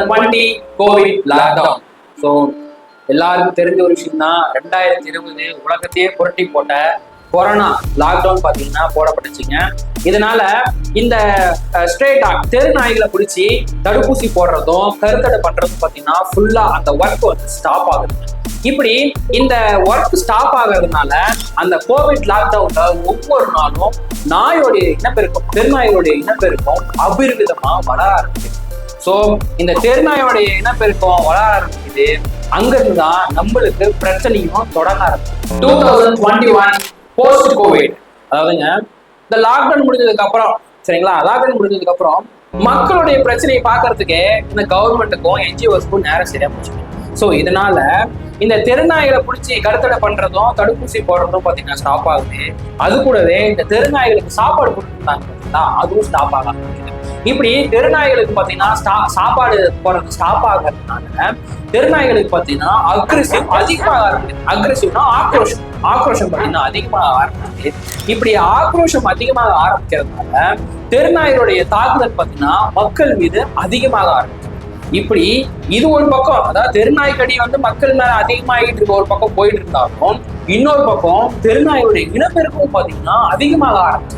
Thousand twenty covid lockdown so எல்லாருக்கும் தெரிஞ்ச ஒரு விஷயம் தான் ரெண்டாயிரத்தி இருபது உலகத்தையே புரட்டி போட்ட கொரோனா லாக்டவுன் பார்த்தீங்கன்னா போடப்பட்டுச்சுங்க. இதனால இந்த ஸ்ட்ரேட் ஆக் தெரு நாய்களை பிடிச்சி தடுப்பூசி போடுறதும் கருத்தடை பண்றதும் பார்த்தீங்கன்னா ஃபுல்லா அந்த ஒர்க் வந்து ஸ்டாப் ஆகுது இப்படி இந்த ஒர்க் ஸ்டாப் ஆகிறதுனால அந்த கோவிட் லாக்டவுன்ல ஒவ்வொரு நாளும் நாயோடைய இனப்பெருக்கம் பெருநாயோடைய இனப்பெருக்கம் அபிர்விதமா வளர ஆரம்பிச்சு ஸோ இந்த தெருநாயோடைய இனப்பெருக்கம் வளர ஆரம்பிக்குது. அங்கிருந்து தான் நம்மளுக்கு பிரச்சனையும் தொடங்க ஆரம்பிச்சு two thousand twenty one post covid அதாவதுங்க இந்த லாக்டவுன் முடிஞ்சதுக்கு அப்புறம் சரிங்களா? லாக்டவுன் முடிஞ்சதுக்கு அப்புறம் மக்களுடைய பிரச்சனையை பார்க்கறதுக்கே இந்த கவர்மெண்ட்டுக்கும் என்ஜிஓஸ்க்கும் நேரம் சரியா போச்சு. ஸோ இதனால இந்த தெருநாய்களை பிடிச்சி கருத்தடை பண்றதும் தடுப்பூசி போடுறதும் பார்த்தீங்கன்னா ஸ்டாப் ஆகுது. அது கூடவே இந்த தெருநாய்களுக்கு சாப்பாடு கொடுத்துருந்தாங்க அதுவும் ஸ்டாப் ஆக ஆரம்பிக்குது இப்படி தெருநாய்களுக்கு பார்த்தீங்கன்னா சாப்பாடு போறது ஸ்டாப் ஆகிறதுனால தெருநாய்களுக்கு பார்த்தீங்கன்னா அக்ரெசிவ் அதிகமாக ஆரம்பிக்குது. அக்ரெசிவ்னா ஆக்ரோஷம். ஆக்ரோஷம் பார்த்தீங்கன்னா அதிகமாக ஆரம்பிக்குது. இப்படி ஆக்ரோஷம் அதிகமாக ஆரம்பிக்கிறதுனால தெருநாய்களுடைய தாக்குதல் பார்த்தீங்கன்னா மக்கள் மீது அதிகமாக ஆரம்பிச்சு இப்படி இது ஒரு பக்கம் அதாவது தெருநாய்க்கடி வந்து மக்கள் மேல அதிகமாகிட்டு இருக்க ஒரு பக்கம் போயிட்டு இருந்தாலும் இன்னொரு பக்கம் தெருநாயோட இனப்பெருக்கம் பார்த்தீங்கன்னா அதிகமாக ஆரம்பிச்சு